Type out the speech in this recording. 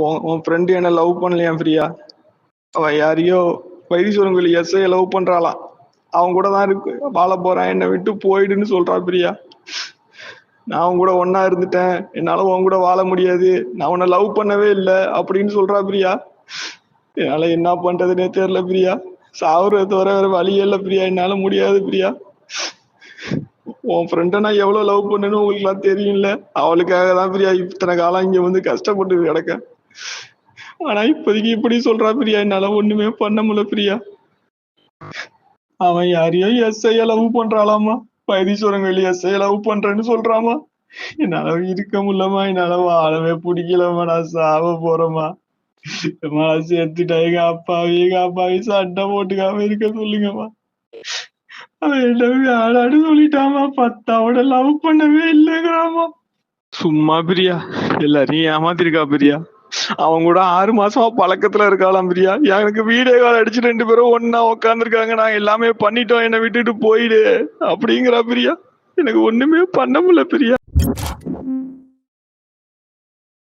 உன் உன் ஃப்ரெண்டு என்ன லவ் பண்ணலையா பிரியா? அவள் யாரையோ வைத்தீஸ்வரன் கோயில் எஸ்ஐ லவ் பண்றாளாம் அவன் கூட தான் இருக்கு வாழ போறான் என்னை விட்டு போயிடுன்னு சொல்றா பிரியா. நான் அவன் கூட ஒன்னா இருந்துட்டேன் என்னால உன் கூட வாழ முடியாது நான் உன்னை லவ் பண்ணவே இல்லை அப்படின்னு சொல்றா பிரியா. என்னால என்ன பண்றதுன்னே தெரியல பிரியா. சாவுறத தவிர வேற வழியே இல்லை பிரியா. என்னால முடியாது பிரியா. உன் ஃப்ரெண்டை நான் எவ்வளவு லவ் பண்ணுன்னு உங்களுக்கு எல்லாம் தெரியும்ல. அவளுக்காக தான் பிரியா இத்தனை காலம் இங்க வந்து கஷ்டப்பட்டு கிடக்கேன். ஆனா இப்போதைக்கு இப்படி சொல்றா பிரியா. என்னால ஒண்ணுமே பண்ண முடியல பிரியா. அவன் யாரையோ எஸ்ஐய லவ் பண்றாளாமா? வைத்தீஸ்வரன் வெளி எஸ்ஐய லவ் பண்றேன்னு சொல்றாமா? என்னால இருக்க முடியலமா என்னால வாழவே பிடிக்கலமா நான் சாவ போறேம்மா. மனசு நான் செத்துட்டா எங்க அப்பாவி? எங்க அப்பாவி சண்டை போட்டுக்காம இருக்க சொல்லுங்கம்மா. அவன் என்ன சொல்லிட்டாமா பத்தாவோட லவ் பண்ணவே இல்லைங்கிறாமா சும்மா பிரியா. எல்லாரையும் ஏமாத்திருக்கா பிரியா. அவங்க கூட ஆறு மாசமா பழக்கத்துல இருக்காளாம் பிரியா. எனக்கு வீடியோ கால் அடிச்சு ரெண்டு பேரும் ஒன்னா உக்காந்துருக்காங்க. நான் எல்லாமே பண்ணிட்டோம். என்னை விட்டுட்டு போயிடு. அப்படிங்கிறா பிரியா. எனக்கு ஒண்ணுமே பண்ண முடியல பிரியா.